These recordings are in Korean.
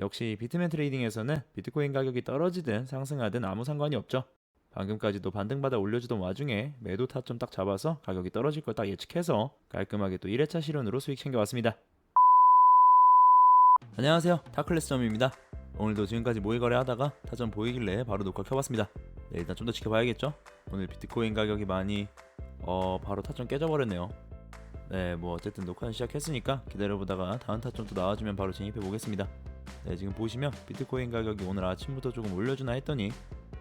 역시 비트맨 트레이딩에서는 비트코인 가격이 떨어지든 상승하든 아무 상관이 없죠. 방금까지도 반등받아 올려주던 와중에 매도 타점 딱 잡아서 가격이 떨어질 걸 딱 예측해서 깔끔하게 또 1회차 실현으로 수익 챙겨왔습니다. 안녕하세요. 타클래스점입니다. 오늘도 지금까지 모의 거래하다가 타점 보이길래 바로 녹화 켜봤습니다. 네, 일단 좀 더 지켜봐야겠죠? 오늘 비트코인 가격이 많이 어 바로 타점 깨져버렸네요. 네, 뭐 어쨌든 녹화는 시작했으니까 기다려보다가 다음 타점 또 나와주면 바로 진입해 보겠습니다. 네, 지금 보시면 비트코인 가격이 오늘 아침부터 조금 올려주나 했더니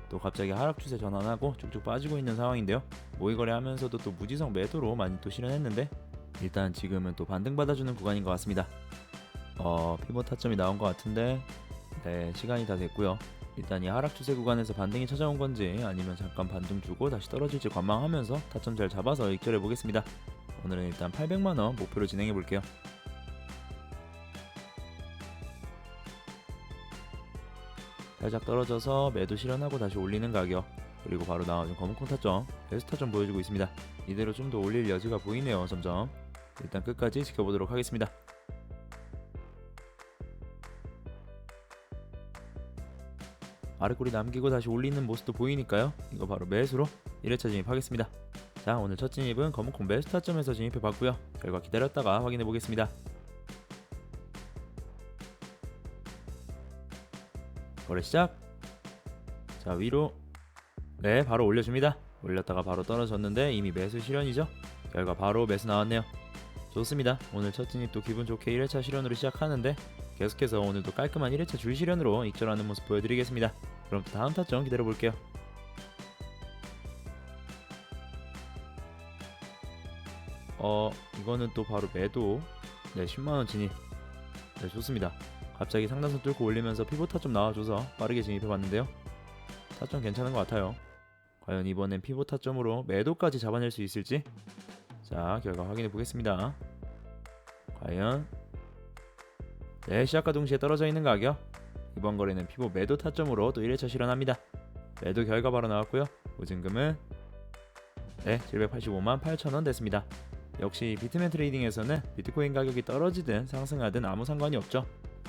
또 갑자기 하락 추세 전환하고 쭉쭉 빠지고 있는 상황인데요. 모의 거래 하면서도 또 무지성 매도로 많이 또 실현했는데 일단 지금은 또 반등 받아주는 구간인 것 같습니다. 어, 피벗 타점이 나온 것 같은데 네, 시간이 다 됐고요. 일단 이 하락 추세 구간에서 반등이 찾아온 건지 아니면 잠깐 반등 주고 다시 떨어질지 관망하면서 타점 잘 잡아서 익절해 보겠습니다. 오늘은 일단 800만 원 목표로 진행해 볼게요. 살짝 떨어져서 매도 실현하고 다시 올리는 가격 그리고 바로 나와준 검은 콩 타점 베스트 타점 보여주고 있습니다. 이대로 좀 더 올릴 여지가 보이네요. 점점 일단 끝까지 지켜보도록 하겠습니다. 아래꼬리 남기고 다시 올리는 모습도 보이니까요. 이거 바로 매수로 1회차 진입하겠습니다. 자 오늘 첫 진입은 검은콩 매수 타점에서 진입해 봤고요. 결과 기다렸다가 확인해 보겠습니다. 거래 시작. 자 위로 네 바로 올려줍니다. 올렸다가 바로 떨어졌는데 이미 매수 실현이죠. 결과 바로 매수 나왔네요. 좋습니다. 오늘 첫 진입도 기분 좋게 1회차 실현으로 시작하는데 계속해서 오늘도 깔끔한 1회차 줄 실현으로 익절하는 모습 보여드리겠습니다. 그럼 또 다음 타점 기다려 볼게요. 어 이거는 또 바로 매도 네 10만원 진입 네 좋습니다 갑자기 상단선 뚫고 올리면서 피봇 타점 나와줘서 빠르게 진입해봤는데요. 타점 괜찮은 것 같아요. 과연 이번엔 피봇 타점으로 매도까지 잡아낼 수 있을지? 자 결과 확인해 보겠습니다. 과연 네 시작과 동시에 떨어져 있는 가격? 이번 거래는 피봇 매도 타점으로 또 1회차 실현합니다. 매도 결과 바로 나왔고요. 보증금은 네 785만 8천원 됐습니다. 역시 비트맨 트레이딩에서는 비트코인 가격이 떨어지든 상승하든 아무 상관이 없죠.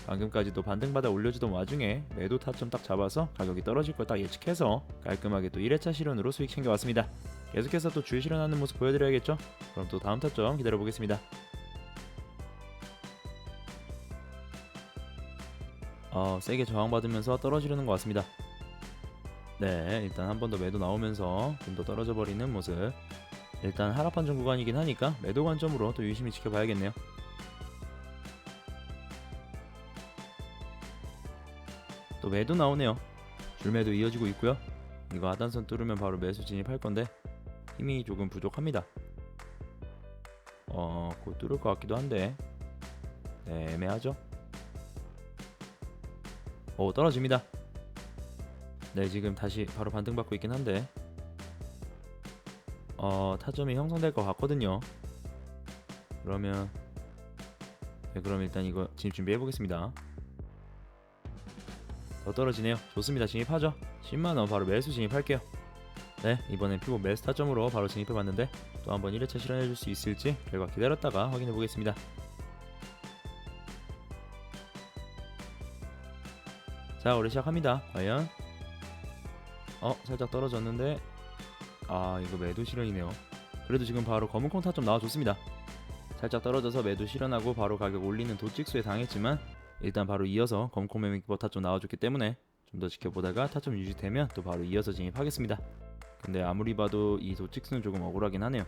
방금까지도 반등받아 올려주던 와중에 매도 타점 딱 잡아서 가격이 떨어질 걸 딱 예측해서 깔끔하게 또 1회차 실현으로 수익 챙겨왔습니다. 계속해서 또줄 실현하는 모습 보여드려야겠죠? 그럼 또 다음 타점 기다려 보겠습니다. 어, 세게 저항받으면서 떨어지려는 것 같습니다. 네, 일단 한 번 더 매도 나오면서 좀 더 떨어져 버리는 모습. 일단 하락 판정 구간이긴 하니까 매도 관점으로 또 유심히 지켜봐야겠네요. 또 매도 나오네요. 줄매도 이어지고 있고요. 이거 하단선 뚫으면 바로 매수 진입할 건데 힘이 조금 부족합니다. 어, 곧 뚫을 것 같기도 한데 네, 애매하죠? 오, 떨어집니다. 네, 지금 다시 바로 반등받고 있긴 한데 어, 타점이 형성될 것 같거든요. 그러면 네, 그럼 일단 이거 진입 준비해 보겠습니다. 더 떨어지네요. 좋습니다. 진입하죠. 10만 원 바로 매수 진입할게요. 네, 이번엔 피고 매수 타점으로 바로 진입해 봤는데 또 한번 1회차 실현해 줄 수 있을지 결과 기다렸다가 확인해 보겠습니다. 자, 우리 시작합니다. 과연 어, 살짝 떨어졌는데 아 이거 매도 실현이네요 그래도 지금 바로 검은 콩 타점 나와줬습니다 살짝 떨어져서 매도 실현하고 바로 가격 올리는 도직수에 당했지만 일단 바로 이어서 검은콩 매미버 타점 나와줬기 때문에 좀 더 지켜보다가 타점 유지되면 또 바로 이어서 진입하겠습니다. 근데 아무리 봐도 이 도직수는 조금 억울하긴 하네요.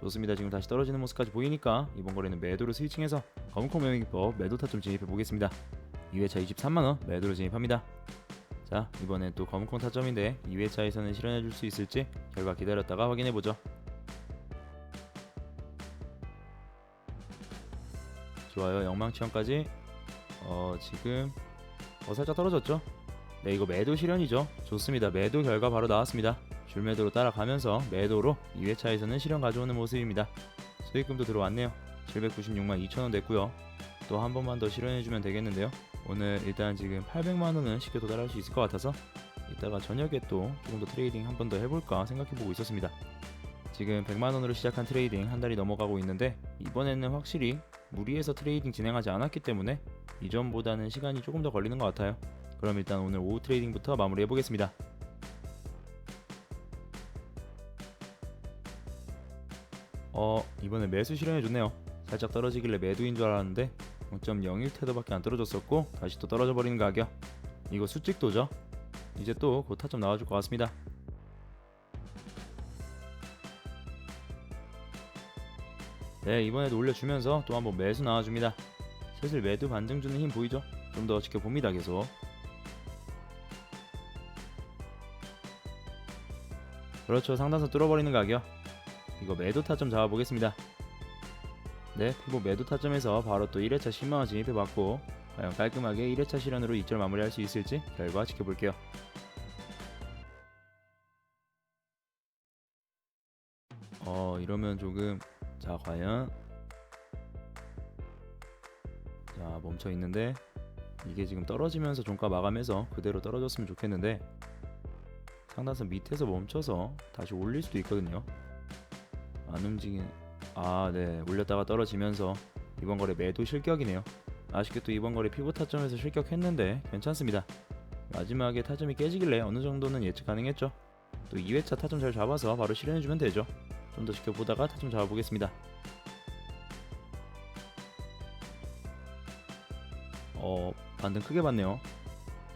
좋습니다. 지금 다시 떨어지는 모습까지 보이니까 이번 거래는 매도로 스위칭해서 검은콩 매미버 매도 타점 진입해 보겠습니다. 2회차 23만원 매도로 진입합니다. 자 이번엔 또 검은콩 타점인데 2회차에서는 실현해 줄 수 있을지 결과 기다렸다가 확인해 보죠 좋아요. 영망치형까지 어 지금 어 살짝 떨어졌죠? 네 이거 매도 실현이죠. 좋습니다. 매도 결과 바로 나왔습니다. 줄매도로 따라가면서 매도로 2회차에서는 실현 가져오는 모습입니다. 수익금도 들어왔네요. 796만 2천원 됐고요. 또 한 번만 더 실현해주면 되겠는데요. 오늘 일단 지금 800만원은 쉽게 도달할 수 있을 것 같아서 이따가 저녁에 또 조금 더 트레이딩 한 번 더 해볼까 생각해보고 있었습니다. 지금 100만원으로 시작한 트레이딩 한 달이 넘어가고 있는데 이번에는 확실히 무리해서 트레이딩 진행하지 않았기 때문에 이전보다는 시간이 조금 더 걸리는 것 같아요. 그럼 일단 오늘 오후 트레이딩부터 마무리해 보겠습니다. 어 이번에 매수 실현해 줬네요. 살짝 떨어지길래 매도인 줄 알았는데 0.01 테더밖에 안 떨어졌었고 다시 또 떨어져 버리는 가격. 이거 수직도죠? 이제 또 곧 타점 나와줄 것 같습니다. 네 이번에도 올려주면서 또 한번 매수 나와줍니다. 슬슬 매도 반등 주는 힘 보이죠? 좀 더 지켜봅니다 계속. 그렇죠 상단선 뚫어버리는 가격. 이거 매도 타점 잡아보겠습니다. 네 피보 매도 타점에서 바로 또 1회차 10만원 진입해봤고 과연 깔끔하게 1회차 실현으로 이절 마무리할 수 있을지 결과 지켜볼게요. 자 과연? 자 멈춰 있는데 이게 지금 떨어지면서 종가 마감해서 그대로 떨어졌으면 좋겠는데 상단선 밑에서 멈춰서 다시 올릴 수도 있거든요. 안 움직이는 아네. 올렸다가 떨어지면서 이번 거래 매도 실격이네요. 아쉽게 또 이번 거래 피부 타점에서 실격했는데 괜찮습니다. 마지막에 타점이 깨지길래 어느 정도는 예측 가능했죠. 또 2회차 타점 잘 잡아서 바로 실현해주면 되죠 좀 더 지켜보다가 타점 잡아보겠습니다. 어 반등 크게 봤네요.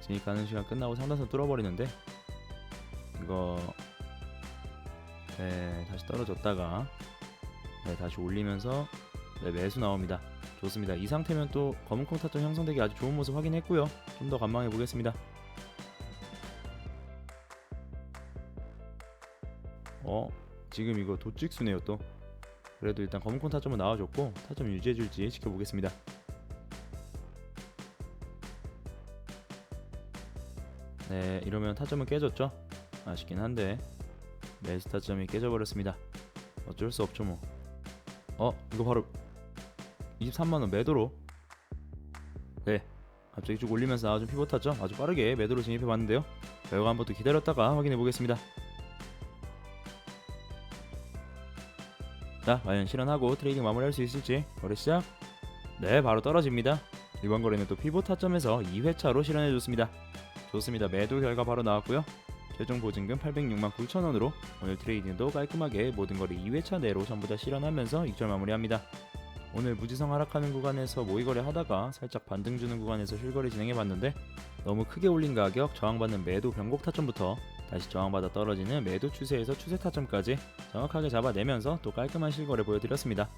진입 가는 시간 끝나고 상단선 뚫어버리는데 이거 네 다시 떨어졌다가 네 다시 올리면서 네 매수 나옵니다. 좋습니다. 이 상태면 또 검은 콩 타점 형성되기 아주 좋은 모습 확인했고요. 좀 더 관망해 보겠습니다. 어 지금 이거 도찍수네요 또. 그래도 일단 검은콘 타점은 나와줬고 타점 유지해줄지 지켜보겠습니다. 네 이러면 타점은 깨졌죠? 아쉽긴 한데 매수 타점이 깨져버렸습니다. 어쩔 수 없죠 뭐. 어 이거 바로 23만원 매도로. 네 갑자기 쭉 올리면서 나와준 피벗 타점 아주 빠르게 매도로 진입해봤는데요. 결과 한번 또 기다렸다가 확인해 보겠습니다 자, 과연 실현하고 트레이딩 마무리할 수 있을지 거래 시작. 네, 바로 떨어집니다. 이번 거래는 또 피보 타점에서 2회차로 실현해줬습니다. 좋습니다. 매도 결과 바로 나왔고요. 최종 보증금 806만 9천원으로 오늘 트레이딩도 깔끔하게 모든 거래 2회차 내로 전부 다 실현하면서 익절 마무리합니다. 오늘 무지성 하락하는 구간에서 모의거래 하다가 살짝 반등 주는 구간에서 실거래 진행해봤는데 너무 크게 올린 가격 저항받는 매도 변곡 타점부터 다시 저항받아 떨어지는 매도 추세에서 추세 타점까지 정확하게 잡아내면서 또 깔끔한 실거래 보여드렸습니다.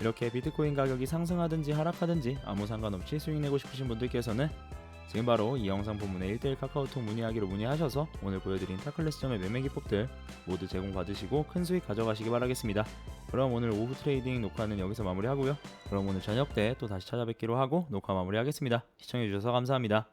이렇게 비트코인 가격이 상승하든지 하락하든지 아무 상관없이 수익 내고 싶으신 분들께서는 지금 바로 이 영상 본문에 1대1 카카오톡 문의하기로 문의하셔서 오늘 보여드린 타클래스점의 매매 기법들 모두 제공받으시고 큰 수익 가져가시기 바라겠습니다. 그럼 오늘 오후 트레이딩 녹화는 여기서 마무리하고요. 그럼 오늘 저녁 때 또 다시 찾아뵙기로 하고 녹화 마무리하겠습니다. 시청해주셔서 감사합니다.